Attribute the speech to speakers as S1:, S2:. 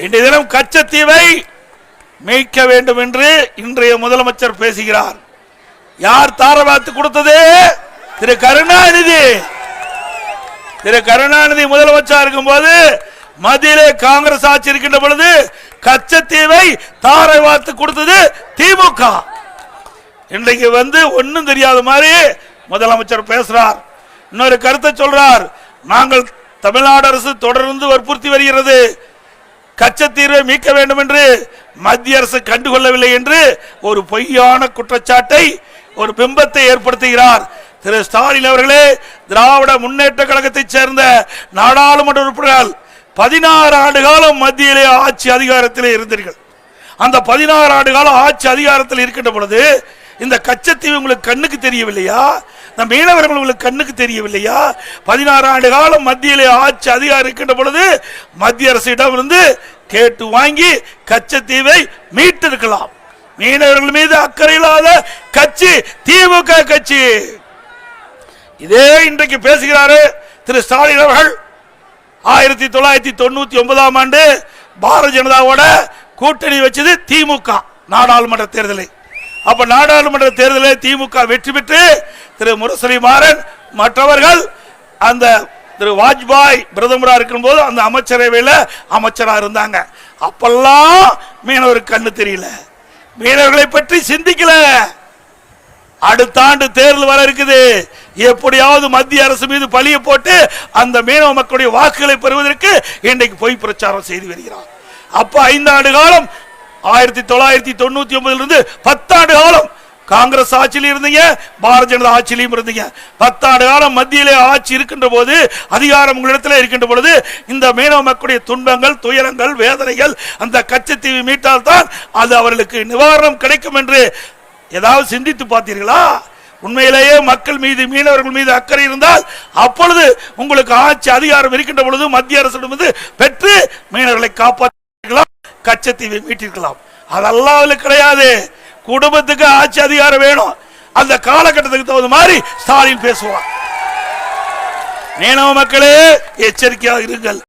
S1: இன்றைய தினம் கச்சத்தீவை மீட்க வேண்டும் என்று இன்றைய முதலமைச்சர் பேசுகிறார். யார் தாரவாத்து கொடுத்தது? திரு கருணாநிதி. திரு கருணாநிதி முதலமைச்சர் இருக்கும்போது மத்தியிலே காங்கிரஸ் ஆட்சி இருக்கின்ற பொழுது கச்சத்தீவை தாரை வார்த்து கொடுத்தது திமுக. இன்றைக்கு வந்து ஒன்றும் தெரியாத மாதிரி முதலமைச்சர் பேசுறார். இன்னொரு கருத்தை சொல்றார். நாங்கள் தமிழ்நாடு அரசு தொடர்ந்து வற்புறுத்தி வருகிறது. கச்சத்தீர்வை மீட்க வேண்டும் என்று மத்திய அரசு கண்டுகொள்ளவில்லை என்று ஒரு பொய்யான குற்றச்சாட்டை ஒரு பிம்பத்தை ஏற்படுத்துகிறார். திரு ஸ்டாலின் அவர்களே திராவிட முன்னேற்ற கழகத்தைச் சேர்ந்த நாடாளுமன்ற உறுப்பினர்கள் பதினாறு ஆண்டு காலம் மத்தியிலே ஆட்சி அதிகாரத்திலே இருந்தீர்கள். அந்த பதினாறு ஆண்டு காலம் ஆட்சி அதிகாரத்தில் இருக்கின்ற பொழுது இந்த கச்சத்தீவு உங்களுக்கு கண்ணுக்கு தெரியவில்லையா? இந்த மீனவர்கள் உங்களுக்கு கண்ணுக்கு தெரியவில்லையா? பதினாறு ஆண்டு காலம் மத்தியிலே ஆட்சி அதிகாரம் இருக்கின்ற பொழுது மத்திய அரசிடம் இருந்து கேட்டு வாங்கி கச்சத்தீவை மீட்டிருக்கலாம். மீனவர்கள் மீது அக்கறை இல்லாத கட்சி திமுக கட்சி. இதே இன்றைக்கு பேசுகிறாரு திரு ஸ்டாலின் அவர்கள். ஆயிரத்தி தொள்ளாயிரத்தி தொண்ணூத்தி ஒன்பதாம் ஆண்டு பாரதிய ஜனதாவோட கூட்டணி வச்சது திமுக நாடாளுமன்ற தேர்தலை. அப்ப நாடாளுமன்ற தேர்தலில் திமுக வெற்றி பெற்று திரு முரசொலி மாறன் மற்றவர்கள் அந்த திரு வாஜ்பாய் பிரதமராக இருக்கும் போது அந்த அமைச்சரவையில் அமைச்சராக இருந்தாங்க. அப்பெல்லாம் மீனவருக்கு கண்ணு தெரியல. மீனவர்களை பற்றி சிந்திக்கல. அடுத்த ஆண்டு தேர்தல் வர இருக்குது. எப்படியாவது மத்திய அரசு மீது பழிய போட்டு அந்த மீனவ மக்களுடைய வாக்குகளை பெறுவதற்கு இன்றைக்கு பொய் பிரச்சாரம் செய்து வருகிறார். அப்ப ஐந்தாண்டு காலம் ஆயிரத்தி தொள்ளாயிரத்தி தொண்ணூத்தி ஒன்பதுல இருந்து பத்தாண்டு காலம் காங்கிரஸ் ஆட்சியிலும் இருந்தீங்க பாரதிய ஜனதா ஆட்சியிலையும் இருந்தீங்க. பத்தாண்டு காலம் மத்தியிலே ஆட்சி இருக்கின்ற போது அதிகாரம் உங்களிடத்தில் இருக்கின்ற பொழுது இந்த மீனவ மக்களுடைய துன்பங்கள் துயரங்கள் வேதனைகள் அந்த கச்சத்தீவு மீட்டால் தான் அது அவர்களுக்கு நிவாரணம் கிடைக்கும் என்று ஏதாவது சிந்தித்து பார்த்தீர்களா? உண்மையிலேயே மக்கள் மீது மீனவர்கள் மீது அக்கறை இருந்தால் அப்பொழுது உங்களுக்கு ஆட்சி அதிகாரம் இருக்கின்ற பொழுது மத்திய அரசிடமிருந்து பெற்று மீனவர்களை காப்பாற்ற கச்சத்தீவை மீட்டிருக்கலாம். அதெல்லாம் அதுல கிடையாது. குடும்பத்துக்கு ஆட்சி அதிகாரம் வேணும். அந்த காலகட்டத்துக்கு தகுந்த மாதிரி ஸ்டாலின் பேசுவார். மீனவ மக்களே எச்சரிக்கையாக இருங்கள்.